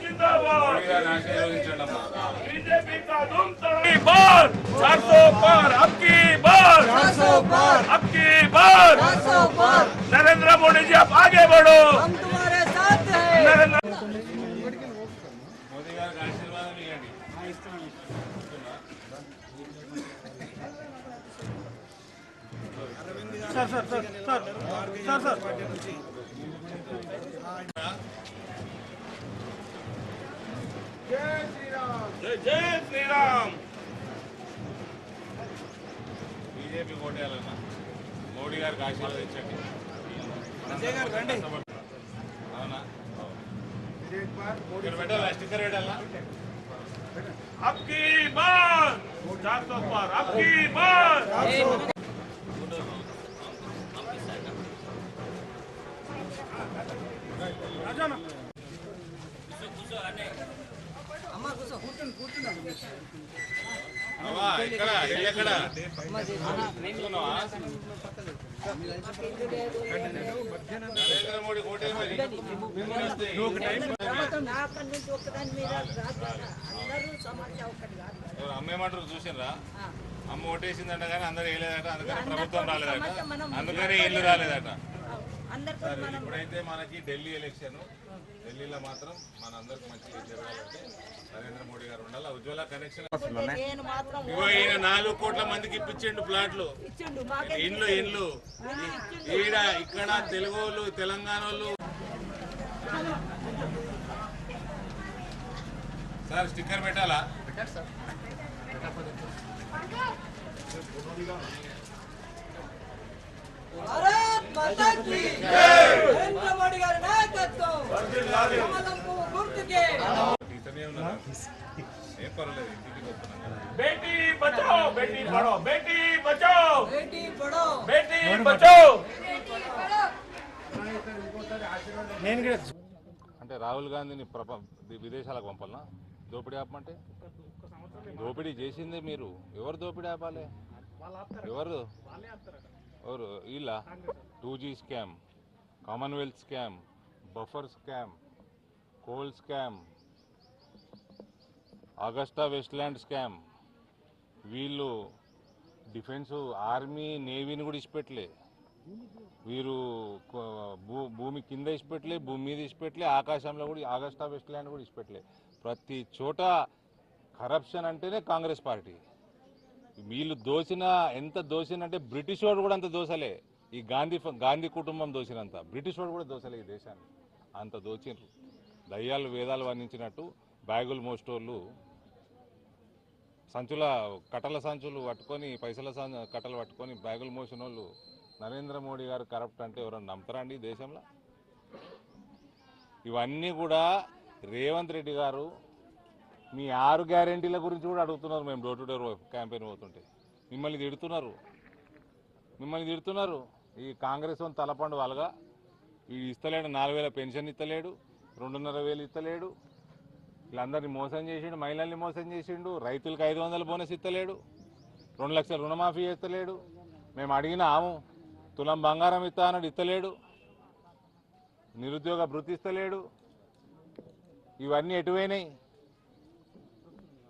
जिंदाबाद बीजेपी का धूम की बार चार सौ पार अब की बार अब की बार नरेंद्र मोदी जी आप आगे बढ़ो हम तुम्हारे साथ हैं नरेंद्र మోదీ గారికి ఆశీర్వాదం ఇవ్వండి जय जय श्री राम బీజేపీ ఓటేయాలన్నా మోడీ గారికి ఆశీర్వదించండి అవునా ఇక్కడ పెట్టాలా స్టిక్కర్ పెట్టాలా अब की बार चार सौ पार अब की ఒక్కటి కాదు ఎవరు అమ్మేమంటారు చూసినరా అమ్మ ఓటేసిందంట కానీ అందరు వేయలేదట అందుకని ప్రభుత్వం రాలేదట. అందుకని ఇల్లు రాలేదట. సరే ఇప్పుడైతే మనకి ఢిల్లీ ఎలక్షన్. ఢిల్లీలో మాత్రం మనందరికి మంచిగా జరగాలంటే నరేంద్ర మోడీ గారు ఉండాలి. ఉజ్వల కనెక్షన్ ఈయన నాలుగు కోట్ల మందికి ఇప్పించిండు ప్లాట్లు. ఇండ్లు ఇండ్లు. ఈడ ఇక్కడ తెలుగు వాళ్ళు తెలంగాణ వాళ్ళు. సార్ స్టిక్కర్ పెట్టాలా? భారత్ మాతా కీ ఏం పర్వాలేదు ఇంటికి వస్తున్నాం కదా. बेटी बचाओ बेटी पढ़ो बेटी बचाओ బేటీ పడో बेटी बचाओ అంటే రాహుల్ గాంధీని ప్రప ది- విదేశాలకు పంపాలనా దోపిడీ ఆపమంటే దోపిడీ చేసిందే మీరు ఎవరు దోపిడీ ఆపాలి ఎవరు ఎవరు వీళ్ళ two G scam Commonwealth scam Bofors scam coal scam Augusta Westland scam. వీళ్ళు డిఫెన్స్ ఆర్మీ నేవీని కూడా ఇచ్చిపెట్టలే. వీరు భూ భూమి కింద ఇచ్చిపెట్టలే భూమి మీద ఇచ్చిపెట్టలే ఆకాశంలో కూడా ఆగస్టా వెస్ట్ ల్యాండ్ కూడా ఇచ్చిపెట్టలే. ప్రతి చోట కరప్షన్ అంటేనే కాంగ్రెస్ పార్టీ. వీళ్ళు దోసిన ఎంత దోసినంటే బ్రిటిష్ వాడు కూడా అంత దోసలే. ఈ గాంధీ గాంధీ కుటుంబం దోసినంత. బ్రిటిష్ వాడు కూడా దోసలే ఈ దేశాన్ని. అంత దోచిండ్రు. దయ్యాలు వేదాలు వర్ణించినట్టు బ్యాగులు మోస్టోళ్ళు సంచుల కట్టల సంచులు పట్టుకొని పైసల కట్టలు పట్టుకొని బ్యాగులు మోసిన వాళ్ళు నరేంద్ర మోడీ గారు కరప్ట్ అంటే ఎవరైనా నమ్ముతారా అండి దేశంలో? ఇవన్నీ కూడా రేవంత్ రెడ్డి గారు మీ ఆరు గ్యారెంటీల గురించి కూడా అడుగుతున్నారు మేము డోర్ టు డోర్ క్యాంపెయిన్ పోతుంటే. మిమ్మల్ని తిడుతున్నారు. మిమ్మల్ని తిడుతున్నారు. ఈ కాంగ్రెస్ వన్ తలపండు వాళ్ళగా ఈ ఇస్తలేడు నాలుగు వేల పెన్షన్ ఇస్తలేడు రెండున్నర వేలు ఇస్తలేడు. వీళ్ళందరినీ మోసం చేసిండు మహిళల్ని మోసం చేసిండు. రైతులకు ఐదు వందల బోనస్ ఇస్తలేడు. రెండు లక్షల రుణమాఫీ చేస్తలేడు. మేము అడిగినాము తులం బంగారం ఇస్తా అన్నాడు ఇస్తలేడు. నిరుద్యోగ భృతిస్తలేడు ఇవన్నీ ఎటువైనాయి?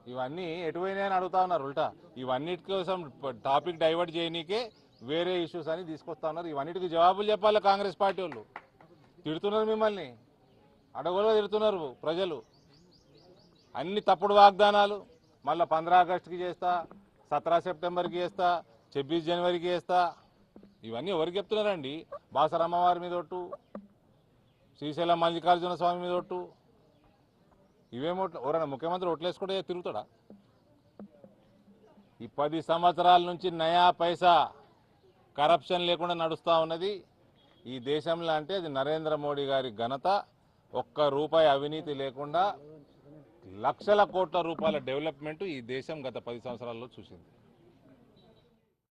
ఇవన్నీ ఎటువైనాయి అని అడుగుతా ఉన్నారు ఉల్టా. ఇవన్నిటి కోసం టాపిక్ డైవర్ట్ చేయనీకే వేరే ఇష్యూస్ అని తీసుకొస్తా ఉన్నారు. ఇవన్నిటికి జవాబులు చెప్పాలి కాంగ్రెస్ పార్టీ వాళ్ళు? తిడుతున్నారు మిమ్మల్ని. అడగలుగా తిడుతున్నారు ప్రజలు. అన్ని తప్పుడు వాగ్దానాలు మళ్ళీ పంద్రా ఆగస్టుకి చేస్తా సతరా సెప్టెంబర్కి చేస్తా ఛబ్బీస్ జనవరికి చేస్తా. ఇవన్నీ ఎవరికి చెప్తున్నారండి? బాసరమ్మవారి మీద ఒట్టు శ్రీశైలం మల్లికార్జున స్వామి మీద ఒట్టు. ఇవేమో ఎవరైనా ముఖ్యమంత్రి ఒట్లేసుకుంటే తిరుగుతాడా? ఈ పది సంవత్సరాల నుంచి నయా పైసా కరప్షన్ లేకుండా నడుస్తూ ఉన్నది. ఈ దేశంలో అంటే అది నరేంద్ర మోడీ గారి ఘనత. ఒక్క రూపాయి అవినీతి లేకుండా లక్షల కోట్ల రూపాయల డెవలప్మెంట్ ఈ దేశం గత పది సంవత్సరాల్లో చూసింది.